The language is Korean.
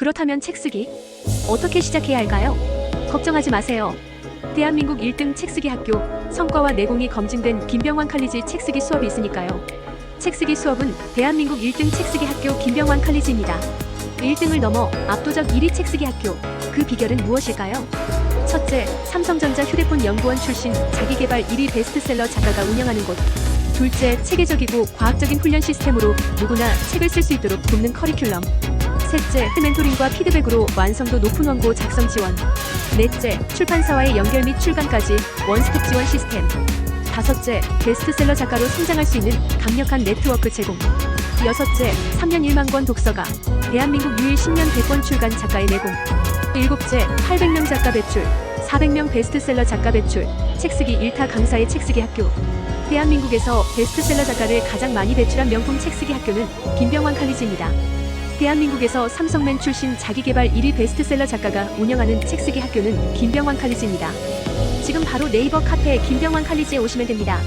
그렇다면 책 쓰기 어떻게 시작해야 할까요? 걱정하지 마세요. 대한민국 1등 책쓰기 학교 성과와 내공이 검증된 김병환 칼리지 책쓰기 수업이 있으니까요. 책쓰기 수업은 대한민국 1등 책쓰기 학교 김병환 칼리지입니다. 1등을 넘어 압도적 1위 책쓰기 학교 그 비결은 무엇일까요? 첫째, 삼성전자 휴대폰 연구원 출신 자기개발 1위 베스트셀러 작가가 운영하는 곳. 둘째, 체계적이고 과학적인 훈련 시스템으로 누구나 책을 쓸 수 있도록 돕는 커리큘럼. 셋째, 멘토링과 피드백으로 완성도 높은 원고 작성 지원. 넷째, 출판사와의 연결 및 출간까지 원스톱 지원 시스템. 다섯째, 베스트셀러 작가로 성장할 수 있는 강력한 네트워크 제공. 여섯째, 3년 1만 권 독서가 대한민국 유일 10년 대권 출간 작가의 내공. 일곱째, 800명 작가 배출, 400명 베스트셀러 작가 배출, 책쓰기 1타 강사의 책쓰기 학교. 대한민국에서 베스트셀러 작가를 가장 많이 배출한 명품 책쓰기 학교는 김병환 칼리지입니다. 대한민국에서 삼성맨 출신 자기개발 1위 베스트셀러 작가가 운영하는 책 쓰기 학교는 김병환 칼리지입니다. 지금 바로 네이버 카페 김병환 칼리지에 오시면 됩니다.